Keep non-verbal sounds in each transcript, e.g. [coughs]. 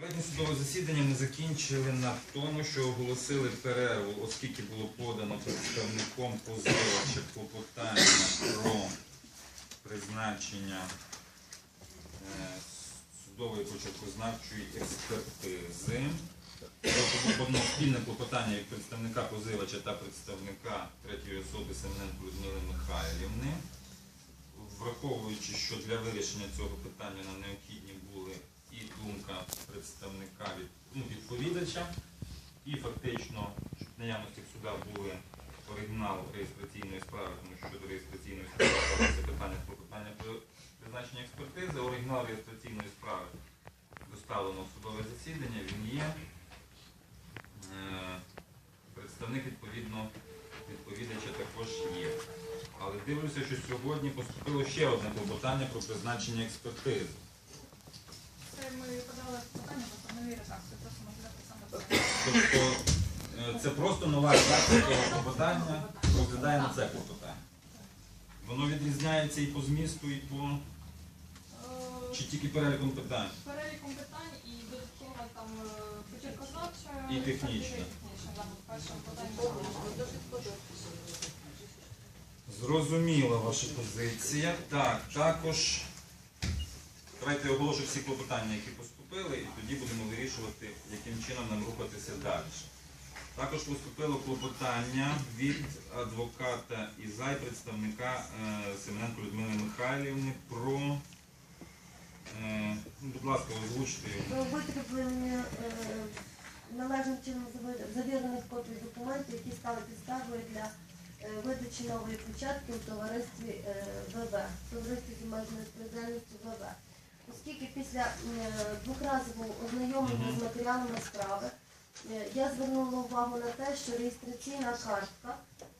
Попереднє судове засідання ми закінчили на тому, що оголосили перерву, оскільки було подано представником позивача клопотання про призначення е, судової почеркознавчої експертизи. Подано спільне клопотання від представника позивача та представника третьої особи Семененко Людмили Михайлівни. Враховуючи, що для вирішення цього питання нам необхідні були і думка представника від ну, відповідача, і фактично, щоб наявності в суда були оригінал реєстраційної справи, тому що щодо реєстраційної справи це питання про питання про призначення експертизи. Оригінал реєстраційної справи доставлено в судове засідання, він є. Е, Представник відповідно відповідача також є. Але дивлюся, що сьогодні поступило ще одне клопотання про призначення експертизи. Ми подали питання в новій редакції, просто можливо саме Тобто е, це просто нова редакція того клопотання, розглядаємо це клопотання. Воно відрізняється і по змісту, і по чи тільки переліком питань. переліком питань і додатково там е, почеркознавча І технічна. Зрозуміла ваша позиція. Так, також давайте оголошу всі клопотання, які поступили, і тоді будемо вирішувати, яким чином нам рухатися далі. Також поступило клопотання від адвоката Ізай, представника е, Семененко Людмили Михайлівни про, е, ну, будь ласка, озвучте його. Витреблення е, належним чином завірених копій документів, які стали підставою для видачі нової початки у товаристві ВВ, товаристві з обмеженою відповідальністю ВВ. Оскільки після е, двохразового ознайомлення з матеріалами справи е, я звернула увагу на те, що реєстраційна картка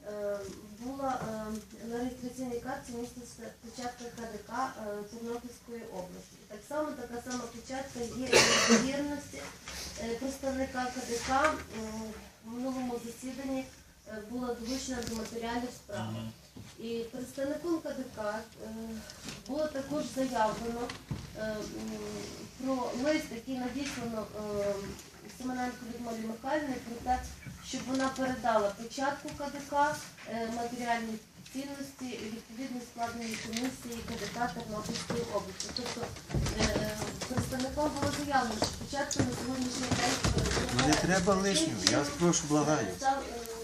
е, була на реєстраційній картці міститься початка КДК Тернопільської області. Так само така сама початка є і в довірності е, представника КДК в минулому засіданні була долучена до матеріалів справи. І представником КДК було також заявлено про лист, який надіслано е, Семененко Людмилі Михайлівні про те, щоб вона передала початку КДК е, матеріальні цінності відповідно складної комісії КДК Тернопільської області. Тобто е, представником було заявлено, що початку на сьогоднішній день не треба лишнього, я вас прошу, благаю. Е,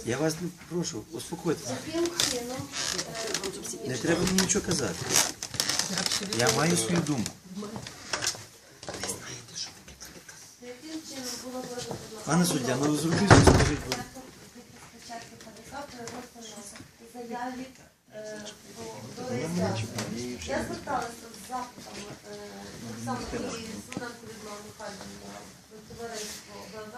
Я вас прошу, успокойтеся. Е, Не треба мені нічого казати. Я маю свою думку. Яким чином було вироблено Пане суддя, ну зробіть, скажіть. будь ласка. спочатку заяві до- реєстрації. Я зверталася з запитами е, само і Семененко Людмила Михайлівна до товариство ВВ.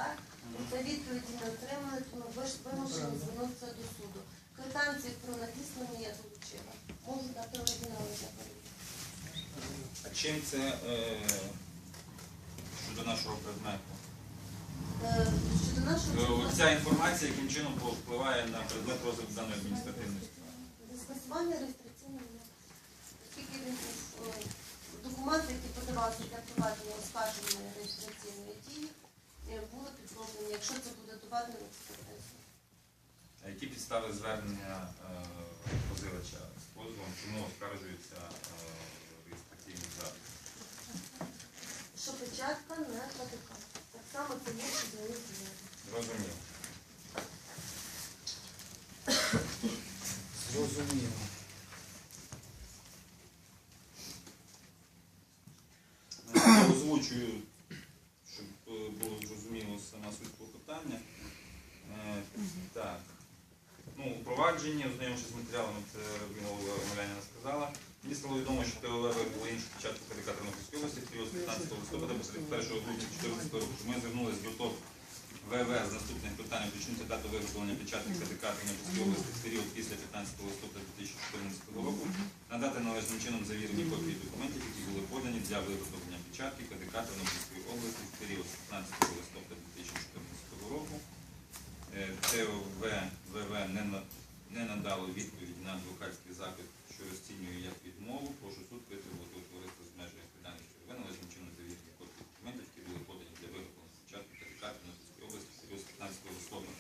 Та відповіді не отримали, тому ви ж вимушені звернутися до суду. Квитанції про надіслання я долучила. Можу дати оригінали для. А чим це е, щодо нашого предмету? Е, Щодо нашого Е, Ця інформація яким чином впливає на предмет розгляду даної адміністративної справи? Скасування реєстраційного номера. Оскільки він був е, документ, який подавався для проведення оскарженої реєстраційної дії, е, було якщо це буде доведено в експертизу. А які підстави звернення е, позивача з позовом, чому оскаржується е? Що печатка не КДК. Так само це є зміни. [coughs] Зрозуміло. Зрозуміло. Озвучую, щоб е, було зрозуміло сама суть клопотання. Е, Так. Ну, у провадженні, ознайомившись з матеріалами, це Рабінова Омеляніна сказала. Мені стало відомо, що ТОВ було іншу початку КДК Тернопільської області з 15 листопада по 1 грудня 2014 року. Ми звернулися до ТОВ ВВ з наступним питанням уточнити дату виготовлення печатки КДК Тернопільської області в період після 15 листопада 2014 року, надати належним чином завірені копії документів, які були подані для виготовлення печатки КДК Тернопільської області в період 15 листопада 2014 року. Е, ТОВ не, надало відповідь на адвокатський запит, що розцінюю як відмову, прошу суд витребувати утворити з межі відповідальності первинного чином завірні копії документів, які були подані для виготовлення спочатку та лікарні Носівської області серйоз 15 листопада.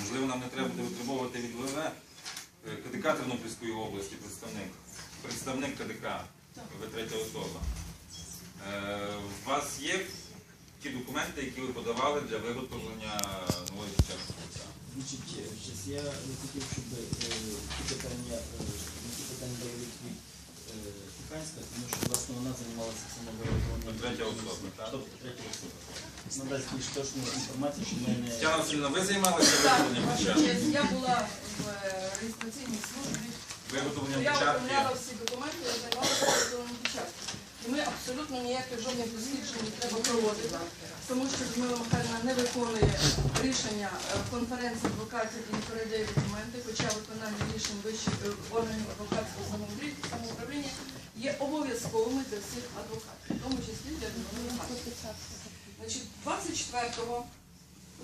Можливо, нам не треба буде витримувати від ВВ е, КДК Тернопільської області, представник представник КДК, ви третя особа. Е, у вас є ті документи, які ви подавали для виготовлення нової частини? Значить, е, щас я не хотів, щоб е, ті питання, е, на ті питання дали відповідь Тиханська, тому що власне вона займалася саме виготовленням. Ну, третя особа, так? Тобто третя особа. Надасть більш точну інформацію, що ми не... Тетяна Васильівна, ви займалися виготовленням печатки? я була в реєстраційній службі. Виготовленням Я печатки? оформляла всі документи, я займалася виготовленням печатки. І ми абсолютно ніяких жодних досліджень не треба проводити, тому що Людмила Михайлівна не виконує рішення е, конференції адвокатів і передає документи, хоча виконання рішень вищих е, органів адвокатського самоуправління- є обов'язковими для всіх адвокатів, в тому числі для Людмили Михайлівни. Значить, 24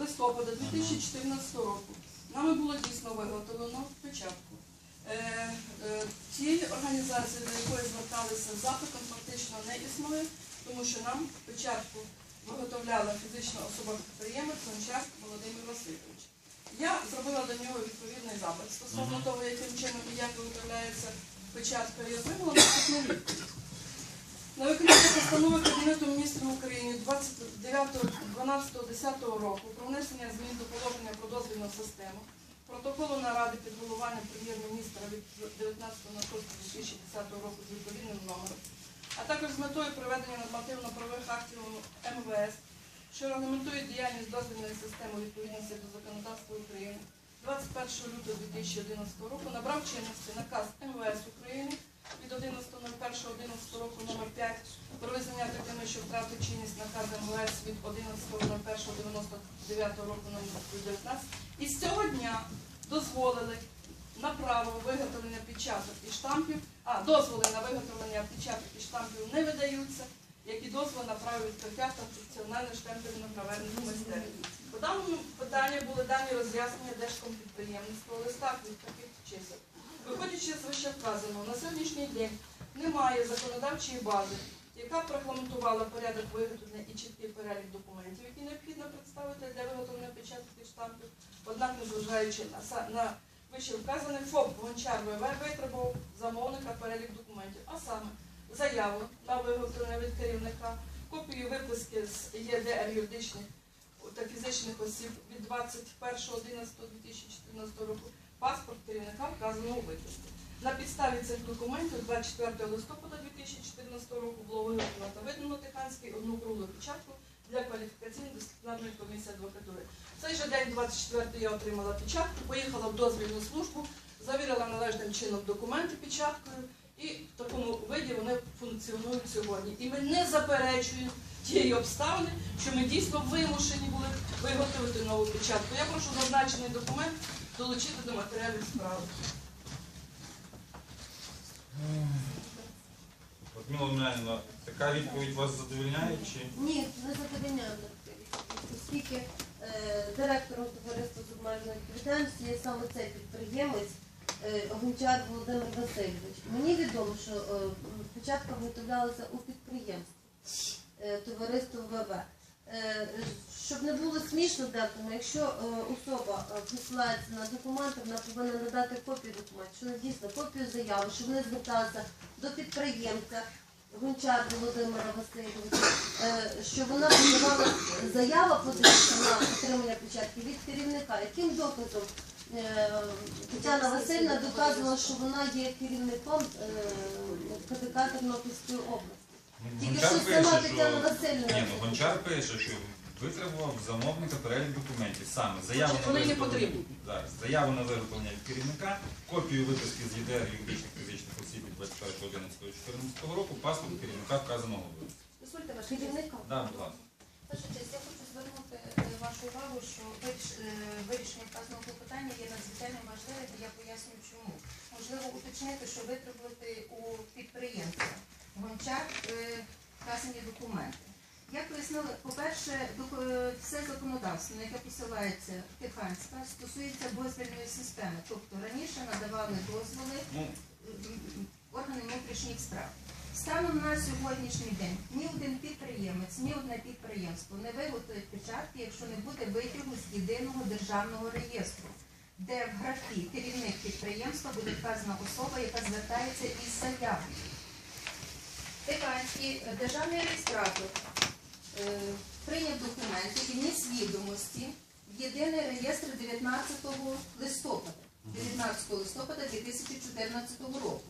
листопада 2014 року нами було дійсно виготовлено печатку. Е, е, Тієї організації, до якої зверталися з запитом, фактично не існує, тому що нам печатку виготовляла фізична особа-підприємець Гончар Володимир Васильович. Я зробила до нього відповідний запит стосовно того, яким чином і як виготовляється печатка, і отримала наступну відповідь. На виконання постанови Кабінету міністрів України 29.12.10 року про внесення змін до положення про дозвільну систему, протоколу наради під головуванням прем'єр-міністра від 19.06.2010 року з відповідним номером, а також з метою проведення нормативно-правових актів МВС, що регламентують діяльність дозвільної системи відповідності до законодавства України, 21 лютого 2011 року набрав чинності наказ МВС України від 11.01.11 року номер 5 про визнання такими, що втратив чинність наказ МВС від 11.01.99 року номер 19 і з цього дня дозволили на право виготовлення печаток і штампів, а дозволи на виготовлення печаток і штампів не видаються, як і дозволи на право відкриття та функціональне штемпельно граверних майстерень. По даному питанню були дані роз'яснення Держкомпідприємництва у листах від таких чисел. Виходячи з вище вказаного, на сьогоднішній день немає законодавчої бази, яка б регламентувала порядок виготовлення і чіткий перелік документів, які необхідно представити для виготовлення печаток і штампів. Однак, незважаючи на, на вище вказане, ФОП Гончар ВВ витребував замовника перелік документів, а саме заяву на виготовлення від керівника, копію виписки з ЄДР юридичних та фізичних осіб від 21.11.2014 року, паспорт керівника вказаного виписку. На підставі цих документів 24 листопада 2014 року було виготовлено та видано Тиханський одну круглу печатку для кваліфікаційно-дисциплінарної комісії адвокатури. В цей же день, 24 я отримала печатку, поїхала в дозвільну службу, завірила належним чином документи печаткою, і в такому виді вони функціонують сьогодні. І ми не заперечуємо тієї обставини, що ми дійсно вимушені були виготовити нову печатку. Я прошу зазначений документ долучити до матеріалів справи. Людмила Омельянівна, така відповідь вас задовільняє чи? Ні, не задовільняє оскільки е, директором товариства з обмеженою відповідальністю є саме цей підприємець е, Гончар Володимир Васильович. Мені відомо, що е, печатка виготовлялася у підприємстві е, товариство ВВ. Е, щоб не було смішно декому, якщо е, особа е, посилається на документи, вона повинна надати копію документів, що дійсно копію заяви, щоб вони зверталися до підприємця Гончар Володимира Васильовича, що вона подавала заява подається на отримання печатки від керівника, яким доказом Тетяна Васильівна доказувала, що вона є керівником КДК Тернопільської області. Тільки що сама Тетяна Васильівна. Ні, ну Гончар пише, що витребував замовника перелік документів. Саме заяву Значить, на вони не виготовлення- потрібні. Заяву на виготовлення від керівника, копію виписки з ЄДР юридичних фізичних осіб від 21.11.2014 року, паспорт керівника вказаного випуску. Дозвольте ваше Керівника. Да, будь ласка. Честь, я хочу звернути е, вашу увагу, що виріш- е, вирішення вказаного питання є надзвичайно важливим, і я поясню чому. Можливо, уточнити, що витребувати у підприємця гончар е, вказані документи. Я пояснила, по-перше, е, все законодавство, на яке посилається Тиханська, стосується дозвільної системи. Тобто раніше надавали дозволи Ну, органи внутрішніх справ. Станом на сьогоднішній день ні один підприємець, ні одне підприємство не виготовить печатки, якщо не буде витягу з єдиного державного реєстру. де в графі керівник підприємства буде вказана особа, яка звертається із заявою. Тиканський е, державний реєстратор е, прийняв документи і вніс відомості в єдиний реєстр 19 листопада, 19 листопада 2014 року.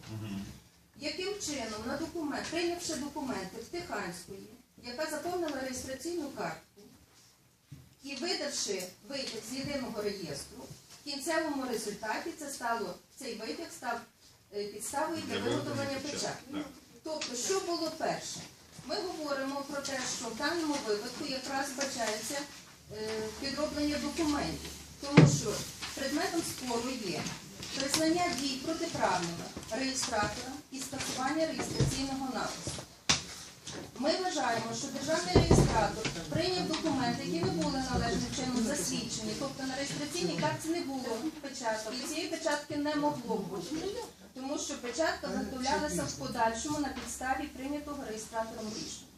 Яким чином на документ, прийнявши документи в Тиханської, яка заповнила реєстраційну картку і видавши витяг з єдиного реєстру, в кінцевому результаті це стало цей витяг став е, підставою для виготовлення печатки. Тобто, що було перше? Ми говоримо про те, що в даному випадку якраз бачається е, підроблення документів, тому що предметом спору є признання дій протиправними реєстратора і скасування реєстраційного напису. Ми вважаємо, що державний реєстратор прийняв документи, які не були належним чином засвідчені, тобто на реєстраційній картці не було печатки, і цієї печатки не могло бути, тому що печатка виготовлялася в подальшому на підставі прийнятого реєстратором рішення.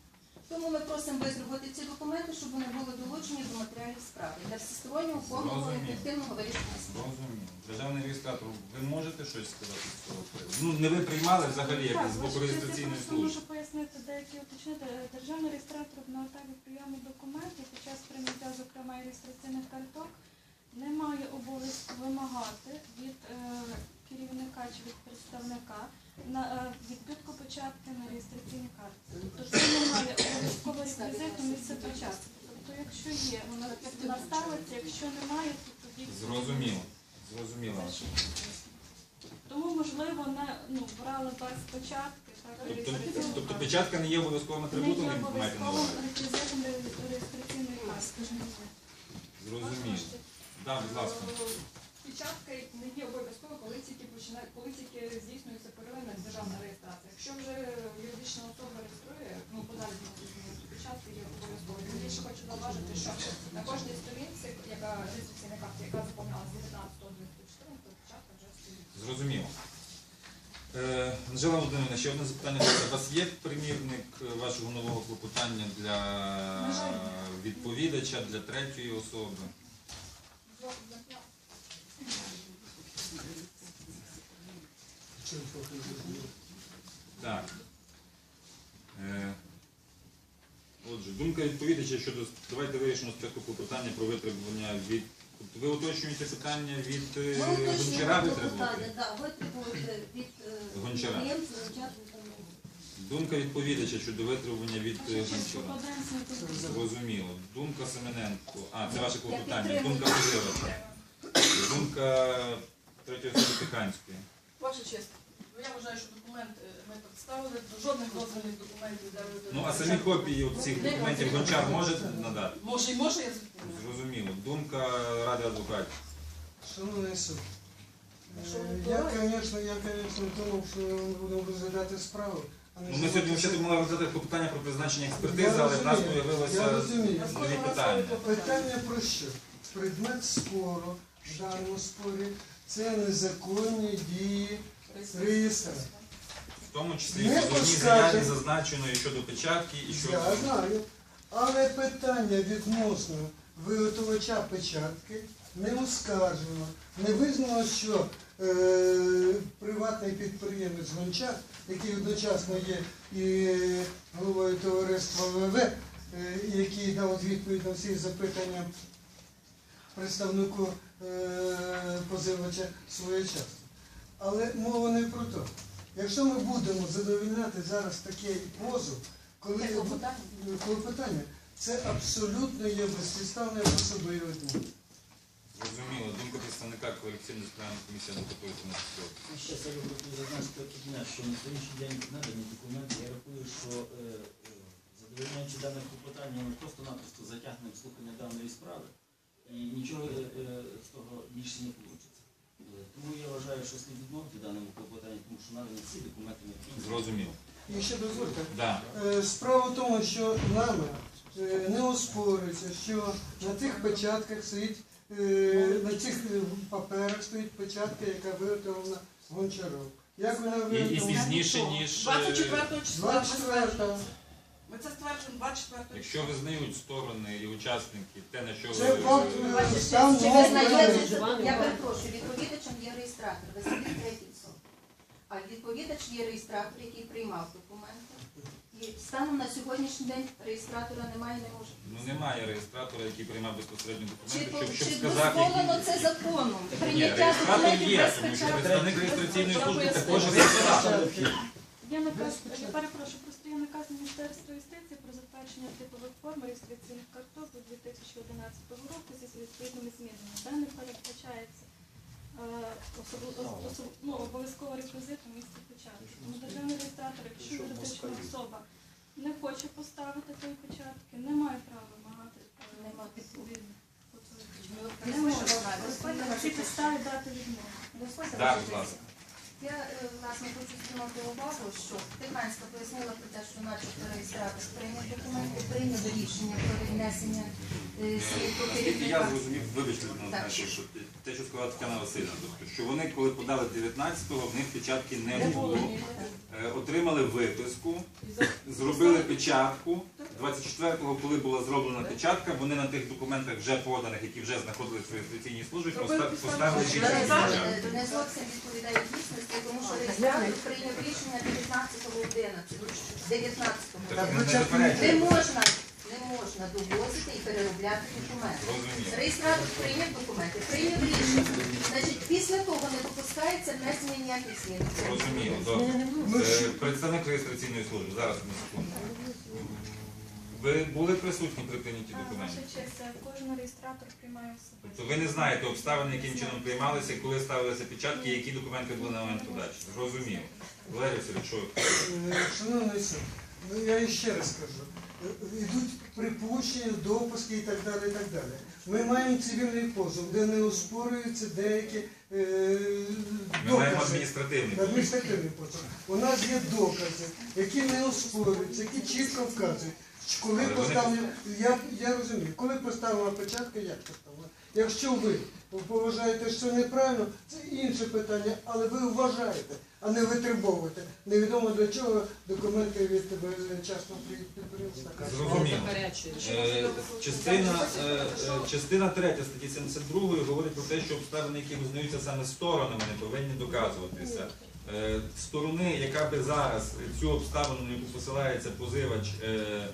Тому ми просимо визробити ці документи, щоб вони були долучені до матеріалів справи для всестороннього повного і Зрозуміло. ефективного вирішення справи. Зрозуміло. Державний реєстратор, ви можете щось сказати з цього приводу? Ну, не ви приймали взагалі як з боку реєстраційної Я служби. можу пояснити деякі уточнити. Державний реєстратор на етапі прийому документів під час прийняття, зокрема, і реєстраційних карток не має обов'язку вимагати від е, керівника чи від представника на е, відбитку початки на реєстраційній картці. Тобто немає обов'язково реквізиту місце початку. Тобто, якщо є, вона вона ставиться, якщо немає, то тоді Зрозуміло. Зрозуміло. Тому можливо не ну брали без початки. Так, Тобто, тобто печатка не є обов'язковим Не є обов'язковим реквізитом реєстраційної картки. Зрозуміло. Так, будь ласка. Печатка не є обов'язково, коли тільки починає, коли тільки здійснюється первинна державна реєстрація. Якщо вже юридична особа реєструє, ну подалі печатки є обов'язково. Тим більше хочу зауважити, що на кожній сторінці, яка реєстраційна карта, яка заповнялася з 19 до 2014, печатка вже стоїть. Зрозуміло. Е, Анжела Володимирівна, ще одне запитання. У вас є примірник вашого нового клопотання для відповідача, для третьої особи? Так. Е, Отже, думка відповідача щодо давайте вирішимо спочатку клопотання про витребування від. Ви уточнюєте питання від е, Гончара витребувати? питання, е, Гончара. Думка відповідача щодо витребування від е, Гончара. Зрозуміло. Думка Семененко. А, це ваше клопотання. Думка Позивача. Думка третьої Тиханської. Ваша честь, я вважаю, що документ е, ми представили, жодних дозвільних документів для Ну, а самі копії цих документів Гончар може надати? Може і може, я звідти. Зрозуміло. Думка Ради адвокатів. Шановний суд, Що е, ви я, думаєте? звісно, я, звісно, думав, що ми будемо розглядати справу. а не Ну, ми сьогодні взагалі мали розглядати клопотання про призначення експертизи, але в нас розумію, з'явилося я розумію. нові питання. Питання про що? Предмет спору в даному спорі це незаконні дії реєстра. В тому числі Не поскаже. заяві зазначено і щодо печатки, і щодо... Я знаю. Але питання відносно виготовача печатки не оскаржено. Не визнано, що е, приватний підприємець Гончар, який одночасно є і головою товариства ВВ, е, який дав відповідь на всі запитання представнику е, позивача своєчасно. Але мова не про то. Якщо ми будемо задовільняти зараз такий позов, коли Це клопотання. це абсолютно є безпідставне посадове відмови. Зрозуміло. Думка представника колекційної справи комісії адвокатури та суду. Ну, Ще я хотів зазначити одне, що на сьогоднішній день надані документи, я рахую, що е, е, задовольняючи дане клопотання, ми просто-напросто затягнемо слухання даної справи і нічого е, е, з того більше не вийде. Тому я вважаю, що слід відмовити даному клопотанню, тому що надані всі документи необхідні. Зрозуміло. І ще дозвольте. Да. Е, Справа в тому, що нами не оспорюється, що на цих печатках стоїть, на цих паперах стоїть печатка, яка виготовлена гончаром. Як вона І, і пізніше, ніж... е, 24 числа. 24 Ми Ми це стверджуємо 24 Якщо визнають сторони і учасники, те на що Це ви факт, е, стан чи мов визнається, я перепрошую, відповідачем є реєстратор, ви самі. А відповідач є реєстратор, який приймав документи. І станом на сьогоднішній день реєстратора немає, не може. ну немає реєстратора, який приймав безпосередньо Чи, документи, щоб, чи сказати, дозволено які- це законом? Ні, Прийняття реєстратор документів є, без тому що печатки? представник реєстраційної служби також реєстратор. Є наказ, я перепрошую, просто є наказ Міністерства юстиції про затвердження типових форм реєстраційних карток до 2011 року зі відповідними змінами. Де не передбачається ну, обов'язково реквізитом місце печатки. Тому державний реєстратор, якщо юридична особа не хоче поставити тої печатки, не має права вимагати е, відповідно. Не може. На цій підставі дати відмову. Так, будь ласка. Я е, власне хочу звернути увагу, що Тиханська пояснила про те, що начебто реєстратор прийняв документи, прийняв рішення про віднесення е, своїх Наскільки я керівника. зрозумів, вибачте, Так. що те, що сказала Тетяна Васильівна, тобто, що вони, коли подали 19-го, в них печатки не Не було. було. Е, Отримали виписку, зробили печатку. 24-го, коли була зроблена печатка, вони на тих документах вже поданих, які вже знаходились в реєстраційній службі, поста- поставили печатку. е, не зовсім відповідає дійсності, тому що реєстратор прийняв рішення 19.11. 19-го. Так, не- не Не можна, не можна довозити і переробляти документи. Реєстратор прийняв документи, прийняв рішення. Значить, після того не допускається внесення ніяких змін. Зрозуміло, добре. Е, Представник реєстраційної служби, зараз на секунду. Ви були присутні при прийнятті А, Ваша честь, кожен реєстратор приймає особисто. Тобто ви не знаєте обставин, яким чином приймалися, коли ставилися печатки, які документи були на момент подачі. Зрозуміло. Валерій Васильович, що Е, Шановний суд, ну я ще раз кажу, е, йдуть припущення, допуски і так далі. і так далі. Ми маємо цивільний позов, де не оспорюються деякі е, ми маємо докази. адміністративний. Адміністративний позов. У нас є докази, які не оспорюються, які чітко вказують. Коли поставлена, я, я розумію, коли поставлена печатка, як поставлена. Якщо ви вважаєте, що неправильно, це інше питання, але ви вважаєте, а не витребовуєте. Невідомо для чого документи від е, частного підприємства. Зрозуміло. Е, Частина, е, е, частина 3 статті 72 говорить про те, що обставини, які визнаються саме сторонами, не повинні доказуватися. Е, Сторони, яка би зараз цю обставину, на яку посилається позивач е,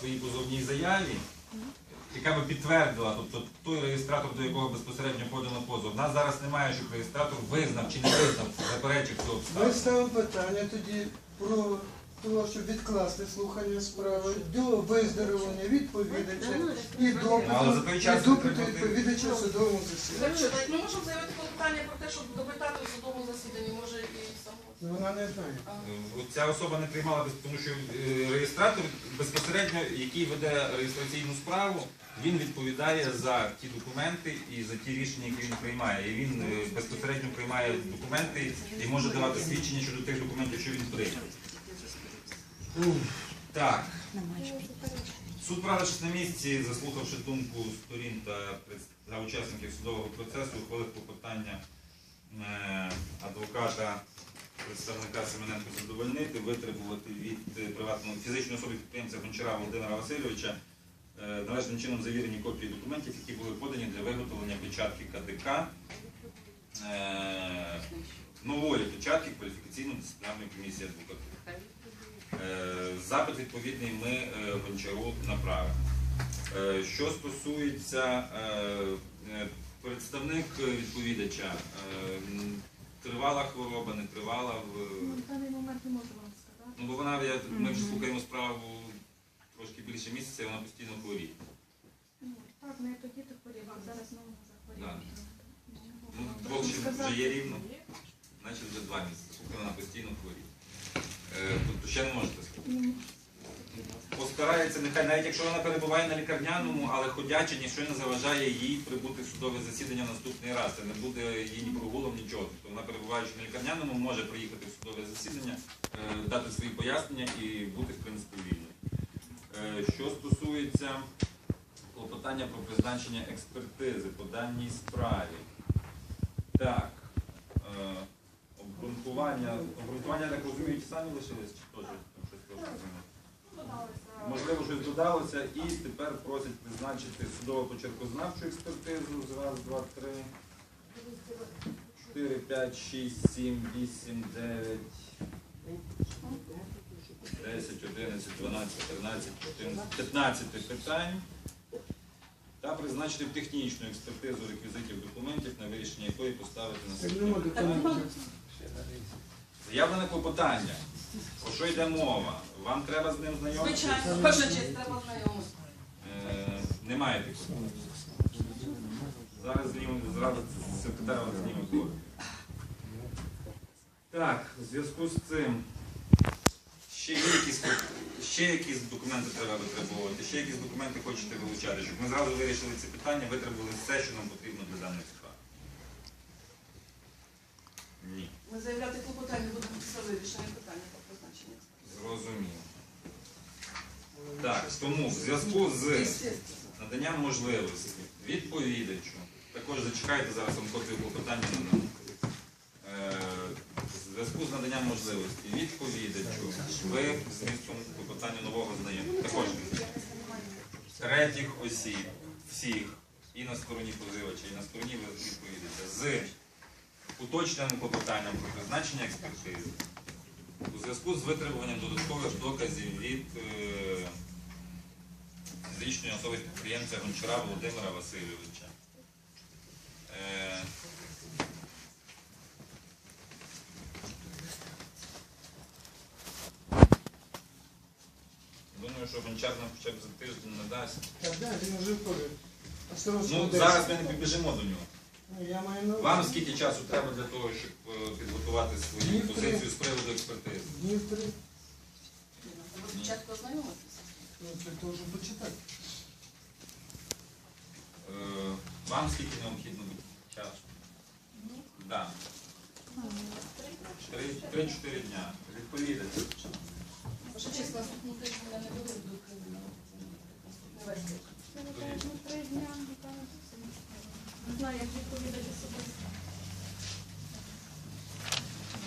своїй позовній заяві, яка би підтвердила, тобто той реєстратор, до якого безпосередньо подано позов, У нас зараз немає, щоб реєстратор визнав чи не визнав, заперечив цю Ми обставину. ставимо питання тоді про щоб відкласти слухання справи до виздоровлення відповідача і Ну, але допиту, заперечати і допиту відповідача в судовому засіданні. Якщо так, ми можемо заявити клопотання про те, щоб допитати в судовому засіданні, може і самого. Вона не знає. Ця особа не приймала, без- тому що е, реєстратор безпосередньо, який веде реєстраційну справу, він відповідає за ті документи і за ті рішення, які він приймає. І він е, безпосередньо приймає документи і може давати свідчення щодо тих документів, що він прийняв. Так, суд правившись на місці, заслухавши думку сторін та учасників судового процесу, ухвалив клопотання е, адвоката представника Семененко задовольнити, витребувати від е, приватного фізичної особи підприємця Гончара Володимира Васильовича е, належним чином завірені копії документів, які були подані для виготовлення печатки КДК, нової печатки кваліфікаційно-дисциплінарної комісії адвокатури. Е, Запит відповідний ми е, Гончару направимо. Е, Що стосується представник відповідача, тривала хвороба, не тривала в. Ну, даний момент не можу вам сказати. Ну, бо вона, я, ми вже слухаємо справу трошки більше місяця, і вона постійно хворіє. Ну, Так, не тоді ти хворів, а зараз знову захворів. Ну, двох вже є рівно, значить вже два місяці, поки вона постійно хворіє. Тобто ще не можете сказати. Постарається, нехай, навіть якщо вона перебуває на лікарняному, але ходячи, ніщо не заважає їй прибути в судове засідання наступний раз. Це не буде їй ні прогулом, нічого. Тобто вона перебуваючи на лікарняному, може приїхати в судове засідання, е, дати свої пояснення і бути, в принципі, вільною. Е, Що стосується клопотання про призначення експертизи по даній справі. Так. Обґрунтування, обґрунтування, я так розумію, ті самі лишились, чи теж там щось трохи можливо, щось додалося, і тепер просять призначити судово-почеркознавчу експертизу з раз, два, три, чотири, п'ять, шість, сім, вісім, дев'ять, десять, одинадцять, дванадцять, тринадцять, чотирнадцять, п'ятнадцяти питань. Та призначити технічну експертизу реквізитів документів, на вирішення якої поставити на Так документів. Заявлене клопотання. Про що йде мова? Вам треба з ним знайомитися? Звичайно, кожна честь треба знайомитися. Е, Немає такого. Зараз знімемо, зразу секретар вам зніме. Так, в зв'язку з цим ще якісь, ще якісь документи треба витребувати, ще якісь документи хочете вилучати, щоб ми зразу вирішили ці питання, витребували все, що нам потрібно для даної справи. Ні. Ми заявляти клопотання будемо після вирішення питання про призначення. Зрозуміло. Так, тому в зв'язку з наданням можливості відповідачу, також зачекайте зараз вам копію клопотання надам. Е, В зв'язку з наданням можливості відповідачу ви змістом клопотання нового знайомого, також третіх осіб, всіх, і на стороні позивача, і на стороні відповідача, з уточненим клопотанням про призначення експертизи. У зв'язку з витребуванням додаткових доказів від е, фізичної особи підприємця Гончара Володимира Васильовича. Е, Думаю, що Гончар нам хоча б за тиждень надасть. Так, да, він вже входить. Ну, зараз ми не підбіжимо до нього. Ну, Я маю на Вам скільки часу треба для того, щоб е, підготувати свою Днів три. позицію з приводу експертизи? Днів три. Спочатку ознайомитися. Ну, це теж почитати. Е, Вам скільки необхідно буде часу? Да. Три- Три-чотири дня. Відповідати. Ваша честь, наступного тижня я не буду до три дня. Не знаю, як відповідати особисто.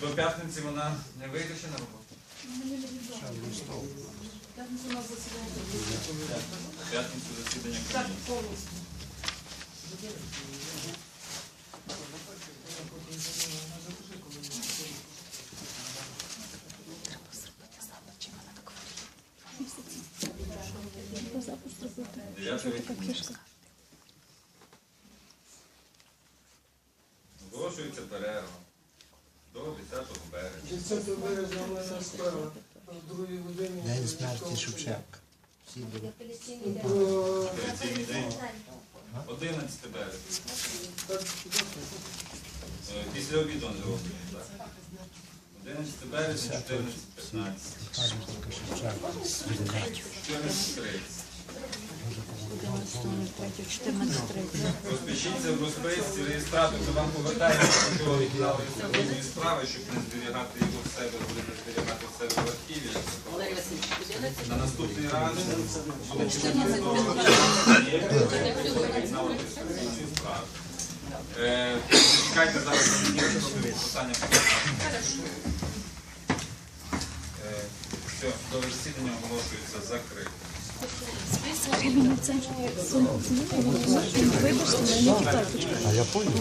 До п'ятниці вона не вийде ще на роботу? Мені не відомо. П'ятницю у нас засідання. В П'ятницю засідання Так, комісії. повністю. Дев'ятий вихідний. Оголошується перерва до 10 березня. 10 березня у мене справа. В другій годині. День смерті Шевченка. Операційний день 11 березня. Так, Е, Після обіду не так? 11 березня, 14.15. Кажуть тільки Шевченка. 14.30. Розпишіться в розписці, реєстратор то вам повертає до чого справи, щоб не зберігати його в себе, будете зберігати в себе в архіві. На наступний раз буде реєстраційної справи. Чекайте зараз питання. Е, Все, до засідання оголошується закрите. А я понял.